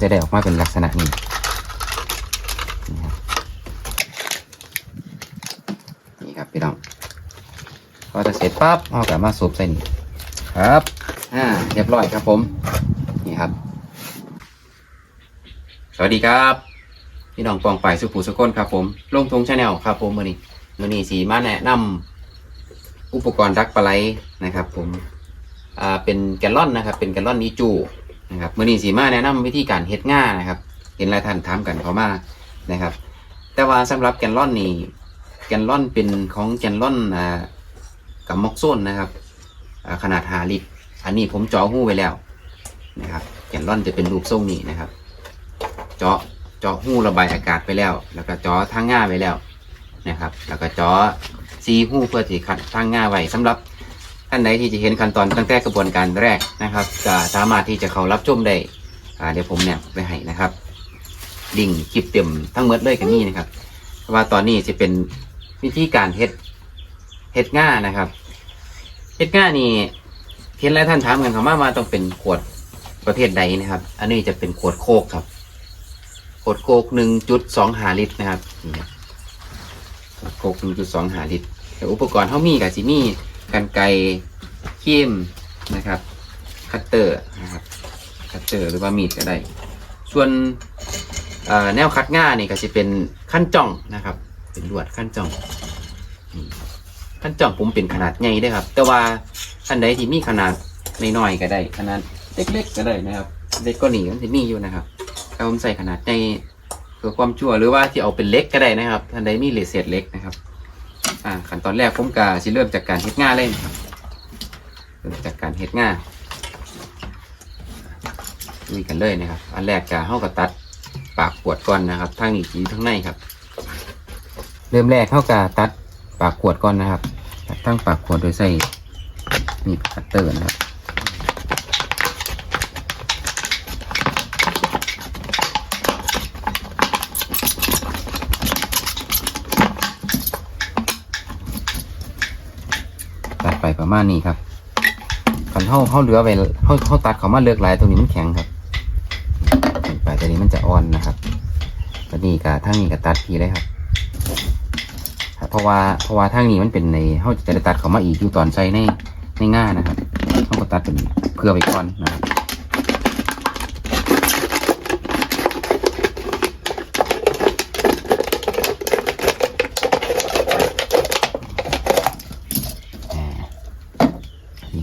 จะได้ออกมาเป็นลักษณะนี้นี่ครับพี่น้องพอจะเสร็จปั๊บเอากลับมาสูบใส่นี่ครับอ่าเรียบร้อยครับผม นี่ครับ สวัสดีครับ พี่น้องปองไปสุภูสุคนครับผม ลงทงชาแนลครับผมมือนี้มือนี้สีมาแนะนำอุปกรณ์ดักปลาไหลนะครับ ผม อ่าเป็นแกลลอนนะครับ เป็นแกลลอนนีจู นะครับมือนี้สีมาแนะนำวิธีการเฮ็ดง่านะครับ เห็นหลายท่านถามกันเขามานะครับ แต่ว่าสำหรับแกลลอนนี่แกลลอนเป็นของแกลลอนอ่ากับมอกโซนนะครับขนาดหาลิตรอันนี้ผมเจาะหู้ไว้แล้วนะครับแกลลอนจะเป็นรูปทรงนี้นะครับ เจาะเจาะหู้ระบายอากาศไปแล้ว แล้วก็เจาะทางง่าไว้แล้วนะครับ แล้วก็เจาะซีหู้เพื่อที่ขัดทางง่าไว้สำหรับ ท่านใดที่จะเห็นขั้นตอนตั้งแต่กระบวนการแรกนะครับจะสามารถที่จะเขารับชมได้อ่าเดี๋ยวผมเนี่ยไปให้นะครับดิ่งคลิปเต็มทั้งหมดเลยกันนี่นะครับว่าตอนนี้จะเป็นวิธีการเฮ็ดเฮ็ดง่านะครับเฮ็ดง่านี่เห็นหลายท่านถามกันเขามาว่าต้องเป็นขวดประเภทใดนะครับ อันนี้จะเป็นขวดโคกครับ ขวดโคกหนึ่งจุดสองหาลิตรนะครับขวดโคกหนึ่งจุดสองหาลิตรแต่อุปกรณ์เขามีกับซิมี กันไกรขีมนะครับ คัตเตอร์นะครับคัตเตอร์หรือว่ามีดก็ได้ ส่วนแนวคัดง่านี่ก็จะเป็นขั้นจ้องนะครับ เป็นลวดขั้นจ้องขั้นจ้องผมเป็นขนาดใหญ่เด้วยครับ แต่ว่าอันใดที่มีขนาดน้อยๆก็ได้ ขนาดเล็กๆก็ได้นะครับ เล็กก็หนีมันจะมีอยู่นะครับถ้าผมใส่ขนาดในเพื่อความชั่วหรือว่าที่เอาเป็นเล็กก็ได้นะครับท่านใดมีเลเศษเล็กนะครับ อ่าขั้นตอนแรกผมกะสิเริ่มจากการเฮ็ดง่าเลยครับเริ่มจากการเฮ็ดง่าลุยกันเลยนะครับ อันแรกกะเฮาก็ตัดปากขวดก่อนนะครับทั้งนี้จีทั้งในครับ เริ่มแรกเฮากะตัดปากขวดก่อนนะครับ ตัดทั้งปากขวดโดยใส่มีดคัตเตอร์นะครับ ประมาณนี้ครับคันเท่าเท่าเหลือไปเท่าเท่าตัดเขามาเลือกหลายตรงนี้มันแข็งครับไปตัวนี้มันจะอ่อนนะครับตัวนี้กับทั้งนี้กับตัดทีเลยครับเพราะว่าเพราะว่าทั้งนี้มันเป็นในเขาจะได้ตัดเขามาอีกอยู่ตอนใช้ในในง่านะครับเขาก็ตัดเป็นเพื่อไปก่อนนะครับอ่านี่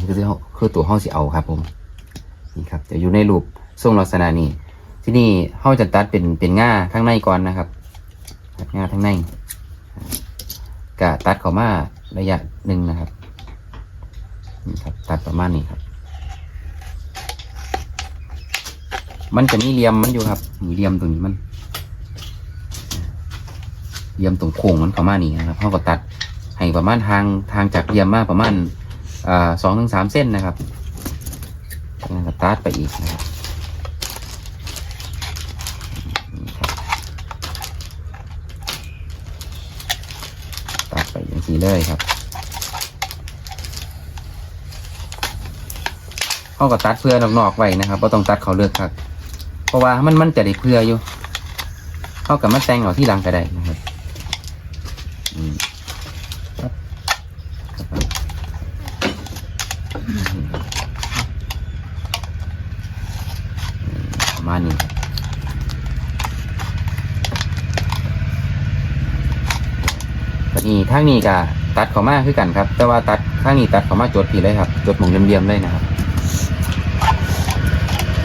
คือ ตัวห้องสิเอาครับผมนี่ครับจะอยู่ในรูปทรงลักษณะนี้ที่นี่เขาจะตัดเป็นเป็นง่าข้างในก่อนนะครับตัดง่าข้างในกะตัดเขามาระยะหนึ่งนะครับนี่ครับ ตัดประมาณนี้ครับ มันจะมีเหลี่ยมมันอยู่ครับมีเหลี่ยมตรงนี้มันเหลี่ยมตรงโค้งมันประมาณนี้นะครับเขาก็ตัดให้ประมาณทางทางจากเหลี่ยมมาประมาณ สองถึงสามเส้นนะครับแล้วตัดไปอีกนะครับตัดไปอย่างนี้เลยครับเขาก็ตัดเพื่อนอกๆไว้นะครับก็ต้องตัดเขาเลือกครับ เพราะว่ามันมันจะได้เพื่ออยู่เขากับมันแต่งเอาที่หลังก็ได้นะครับอืมครับครับอืมประมาณนี้ครับ บัด นี้ทางนี้ก็ตัดเขามาคือกันครับ แต่ว่าตัดทางนี้ตัดเขามาจดผีเลยครับ จดหมองเรียมๆเลยนะครับ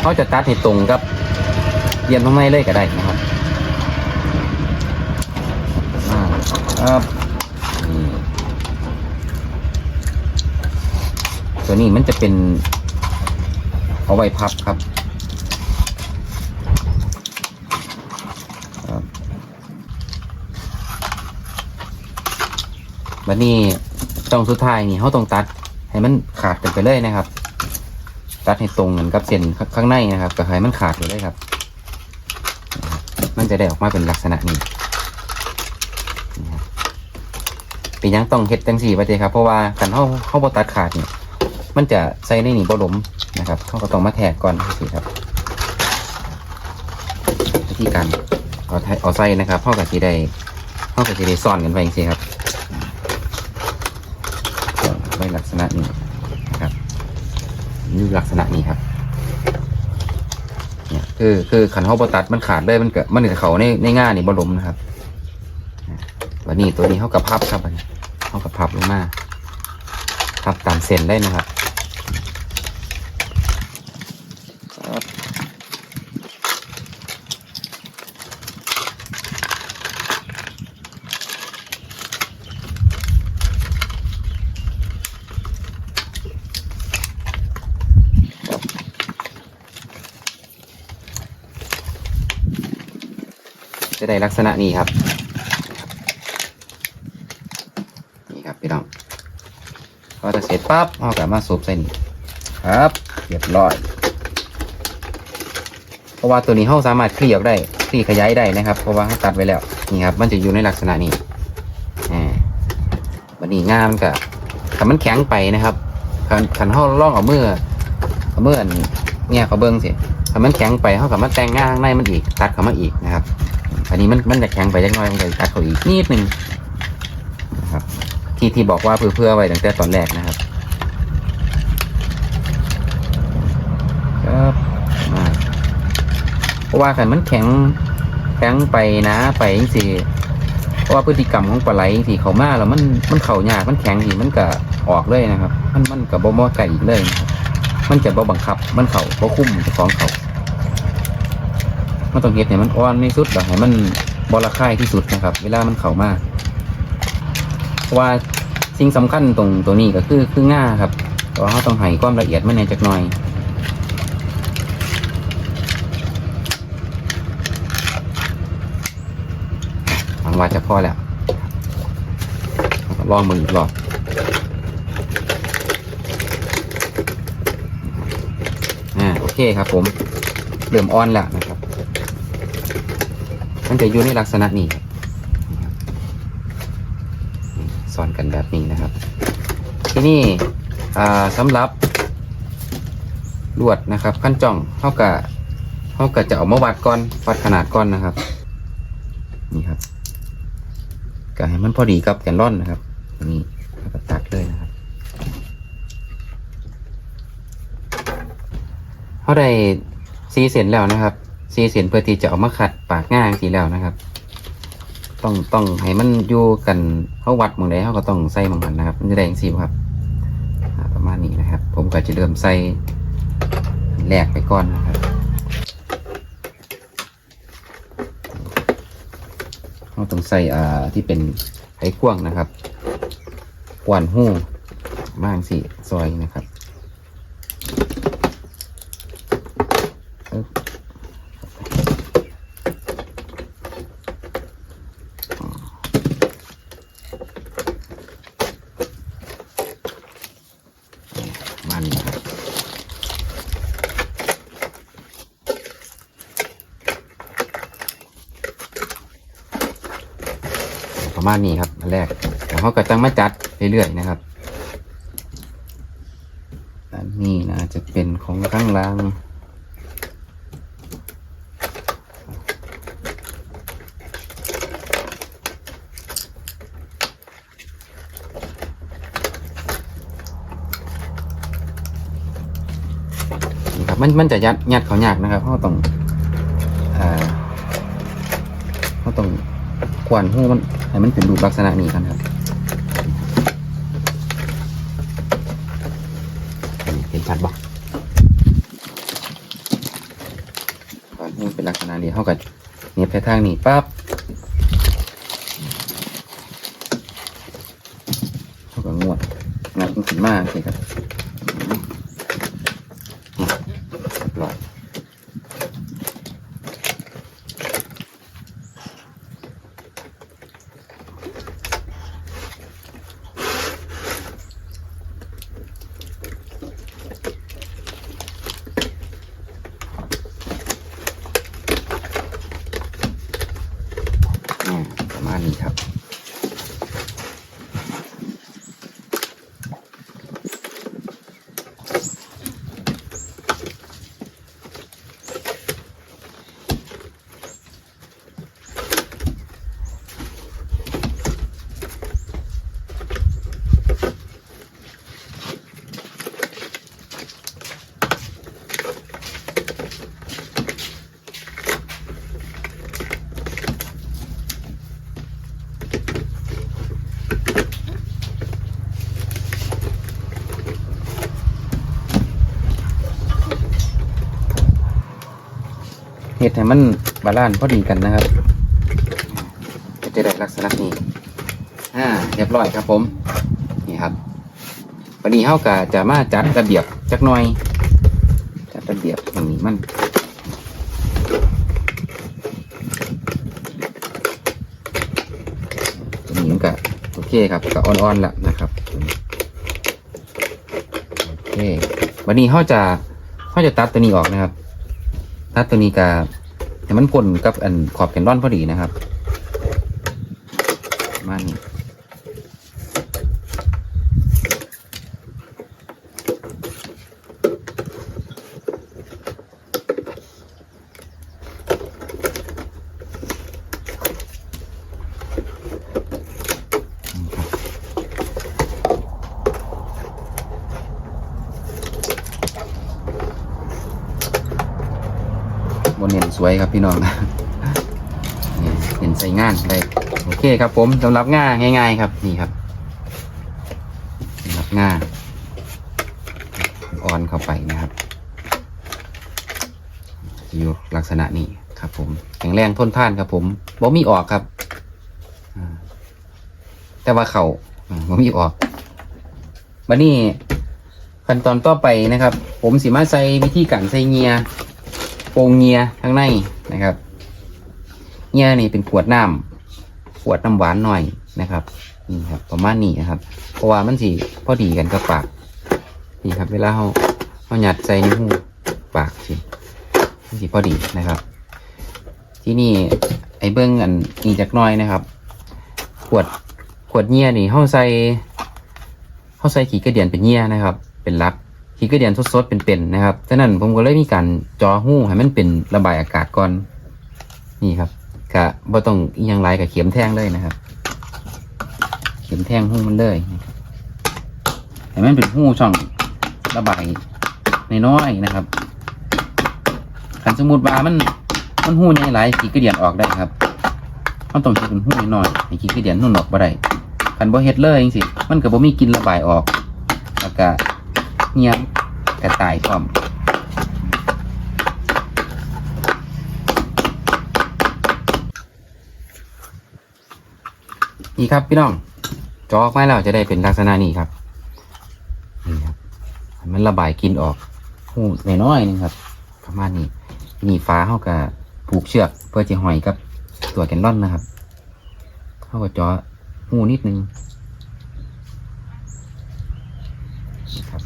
เขาจะตัดให้ตรงกับเรียมข้างในเลยก็ได้นะครับอ่าครับตัวนี้มันจะเป็นเอาไว้พับครับ วันนี้ตรงสุดท้ายนี่เขาต้องตัด ให้มันขาดกันไปเลยนะครับ ตัดให้ตรงกันกับเส้นข้างในนะครับก็ให้มันขาดไปเลยครับ มันจะได้ออกมาเป็นลักษณะนี้นะครับเป็นยังต้องเฮ็ดจังสี่ประเจครับ เพราะว่ากันเขาเขาบตัดขาดเนี่ยมันจะใส่ในนี่บ่หลมนะครับเขาก็ต้องมาแทกก่อนสิครับวิธีการเอาไทเอาไส้นะครับเข้ากับสีได้เข้ากับสีได้ซ่อนกันไปองนี้ครับซ่อนไว้ ลักษณะนี้นะครับนี่ลักษณะนี้ครับเนี่ยคือคือขันเขาบตัดมันขาดเลยมันเกิดมันเกิดเขาในในง่านี่บอลมนะครับวันนี้ตัวนี้เขากับพับครับอันนี้เขากับพับลงมาพับตามเส้นได้นะครับ ได้ลักษณะนี้ครับ นี่ครับพี่น้องพอจะเสร็จปั๊บเอากลับมาสูบใส่นี่ครับเรียบร้อย เพราะว่าตัวนี้เขาสามารถคลี่ออกได้คลี่ขยายได้นะครับ เพราะว่าเขาตัดไว้แล้วนี่ครับ มันจะอยู่ในลักษณะนี้อ่าวันนี้งามกับขันมันแข็งไปนะครับขันขันเขาล่องเอาเมื่อเอามืออันเนี่ยเขาเบิ้งสิขันมันแข็งไปเขากับมาแต่งง่างในมันอีกตัดเขามาอีกนะครับ อันนี้มันมันจะแข็งไปจักหน่อยมันจะตัดเขาอีกนิดหนึ่งนะครับ ที่ที่บอกว่าเพื่อเพื่อไว้ตั้งแต่ตอนแรกนะครับครับมาเพราะว่าขันมันแข็งแข็งไปนะไปจริเพราะว่าพฤติกรรมของปลาไหลจริเขามาแล้วมันมันเข่ายากมันแข็งสิมันก็ออกเลยนะครับ มันมันกับบ่มอไก่อีกเลย มันจะบ่บังคับมันเข่าบ่คุ้มของเขา มันต้องเฮ็ดให้มันอ่อนที่สุดแล้วให้มันบระคายที่สุดนะครับ เวลามันเข้ามาเพราะว่าสิ่งสำคัญตรงตัวนี้ก็คือคือง่าครับแต่ว่าเราต้องให้ความละเอียดมันในจักหน่อยหวังว่าจะพอแล้วลองมืออีกรอบอ่าโอเคครับผมเริ่มอ่อนแล้วนะ มันจะอยู่ในลักษณะนี้ครับสอนกันแบบนี้นะครับ ที่นี่สำหรับลวดนะครับขั้นจ้องเท่ากับเท่ากับจะเอามาวัดก่อนวัดขนาดก่อนนะครับ นี่ครับก็ให้มันพอดีกับแกนร่อนนะครับนนี้แล้วก็ตัดเลยนะครับเขาได้ซีเสร็จแล้วนะครับ ซีเสียนเพื่อที่จะเอามาขัดปากง่างทีแล้วนะครับ ต้องต้องให้มันอยู่กันเขาวัดมองใดเขาก็ต้องใส่หมองหันนะครับ มันจะได้อย่างสี่ครับประมาณนี้นะครับ ผมก็จะเริ่มใส่แหลกไปก่อนนะครับเราต้องใส่อ่าที่เป็นไขควงนะครับกวนหู้มางสี่ซอยนะครับประมันนี้ครับ ประมาณนี้ครับอันแรกแล้วเขาก็จังมาจัดเรื่อยๆนะครับอันนี้นะจะเป็นของข้างล่างนะครับมันมันจะยัดยัดเขายากนะครับเขาต้องอ่าเขาต้อง กวนหูมันให้มันเป็นรูปลักษณะนี้กันครับนี่เห็นชัดบ่กวนหูเป็นลักษณะนี้เท่ากับเนียบไปทางนี้ปั๊บเท่ากับงวดงัดมันขึ้นมาสิครับนี่เรียบร้อย อืมประมาณนี้ครับ เฮ็ ดให้มันบาลานซ์พอดีกันนะครับก็จะได้ลักษณะนี้อ่าเรียบร้อยครับผม นี่ครับวันนี้เฮาก็จะมาจัดระเบียบจักหน่อย จัดระเบียบอย่างนี้มันตัวนี้มันก็โอเคครับก็อ่อนๆแล้วนะครับโอเควันนี้เขาจะเขาจะตัดตัวนี้ออกนะครับตัดตัวนี้กับ ให้มันพ่นกับอันขอบแคนรอนพอดีนะครับมานี่ วยครับพี่น้องนี่เห็นใส่งานได้โอเคครับ ผมสำหรับง่าง่าย ๆ ครับนี่ครับสำหรับง่าออนเข้าไปนะครับอยู่ลักษณะนี้ครับ ผมแข็งแรงทนทานครับ ผมบ่มีออกครับแต่ว่าเขาอ่าบ่มีออกบันนี้ขั้นตอนต่อไปนะครับ ผมสิมาใส่วิธีการใส่เงีย โปรงเงียข้างในนะครับเงียนี่เป็นขวดน้ำขวดน้ำหวานหน่อยนะครับนี่ครับประมาณนี้นะครับ เพราะว่ามันสีพอดีกันกับปากนี่ครับ เวลาเขาเขาหยัดใส่ในหูปากสิมันสีพอดีนะครับ ที่นี่ไอ้เบิ้งอันนี้จากน้อยนะครับ ขวดขวดเงียนี่เขาใส่เขาใส่ขีกระเดียนเป็นเงียนะครับ เป็นลัก ขี้กระเดียนสดๆเป็นๆนะครับฉะนั้นผมก็เลยมีการจอหู้ให้มันเป็นระบายอากาศก่อน นี่ครับกะบ่ต้องอยังไรกับเข็มแท่งเลยนะครับ เข็มแท่งหู้มันเลยให้มันเป็นหู้ช่องระบายในน้อยนะครับคันสมมุติว่ามันมันหู้ใหญ่หลายขี้กระเดียนออกได้ครับมันต้องใช้เป็นหู้น้อยๆให้ขี้กระเดียนนุ่นออกบ่ได้คันบ่เฮ็ดเลยจังซี่มันก็บ่มีกินระบายออกแล้วก็ เงียบกระต่ายพร้อมนี่ครับพี่น้องจอออกมาแล้วจะได้เป็นลักษณะนี้ครับนี่ครับ มันระบายกินออกหูน้อยๆนึงครับ ประมาณนี้นี่ฟ้าเขากับผูกเชือก เพื่อจะห้อยกับตัวแกนลอนนะครับ เขาก็เจอหูนิดนึงนี่ครับ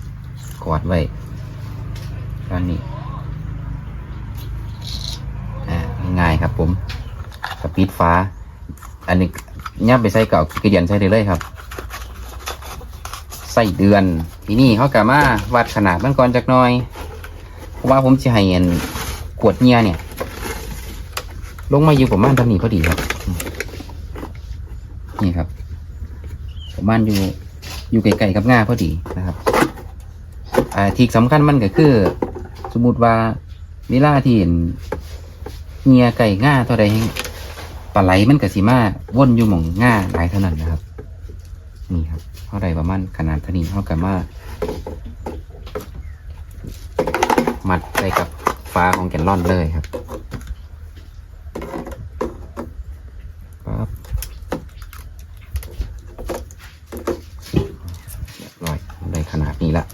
ก อดไว้ด้านนี้ง่ายครับ ผมสปีดฟ้า อันนี้ยับไปใส่เก่ากระเดียนใส่ได้เลยครับ ใส่เดือน ทีนี้เขากะมาวัดขนาดมันก่อนจักหน่อยเพราะว่าผมจะให้อันขวดเงียเนี่ย ลงมาอยู่ประมาณเท่านี้พอดีครับ นี่ครับประมาณอยู่อยู่ไกลๆกับง่าพอดีนะครับ อ่าที่สำคัญมันก็คือ สมมติว่าเวลาที่เห็นเงียไก่ง่าเท่าใดปลาไหลมันก็สิมาวนอยู่หม่องง่าหลายเท่านั้นนะครับ นี่ครับเท่าใดประมาณขนาดเท่านี้เท่ากับว่ามัดไปกับฟ้าของแกนลอนเลยครับเรียบร้อยได้ขนาดนี้ละ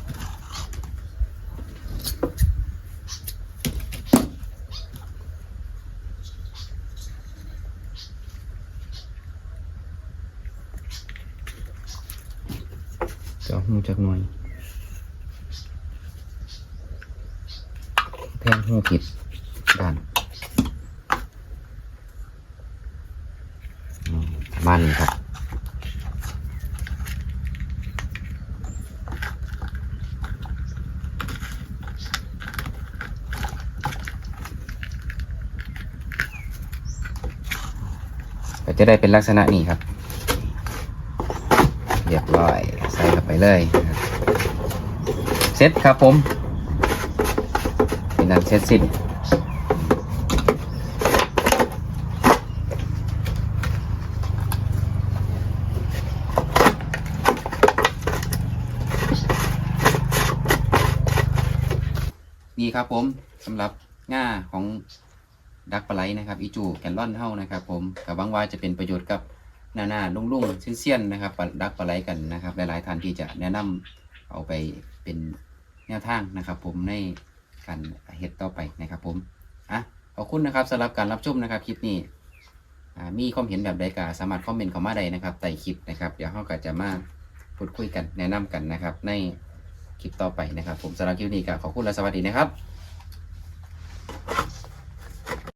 จะหูจักหน่อยแทงหูผิดด้านมประมาณนี้ครับก็จะได้เป็นลักษณะนี้ครับ เรียบร้อย ใส่เข้าไปเลยเซ็ตครับผมเป็นอันเซ็ตสิ้นดีครับผมสำหรับง่าของดักปลาไหลนะครับ อีจูแกนล่อนเฮานะครับผมกับบังว่าจะเป็นประโยชน์กับ หน้าหน้าลุ่งลุงๆเซียนๆนะครับปลาดักปลาไหลกันนะครับ หลายๆท่านที่จะแนะนำเอาไปเป็นแนวทางนะครับ ผมในการเฮ็ดต่อไปนะครับ ผมอะขอบคุณนะครับสำหรับการรับชมนะครับคลิปนี้มีความเห็นแบบใดก็สามารถคอมเมนต์เข้ามาได้นะครับใต้คลิปนะครับ เดี๋ยวเราก็จะมาพูดคุยกันแนะนำกันนะครับ ในคลิปต่อไปนะครับ ผมสำหรับคลิปนี้ก็ขอบคุณและสวัสดีนะครับ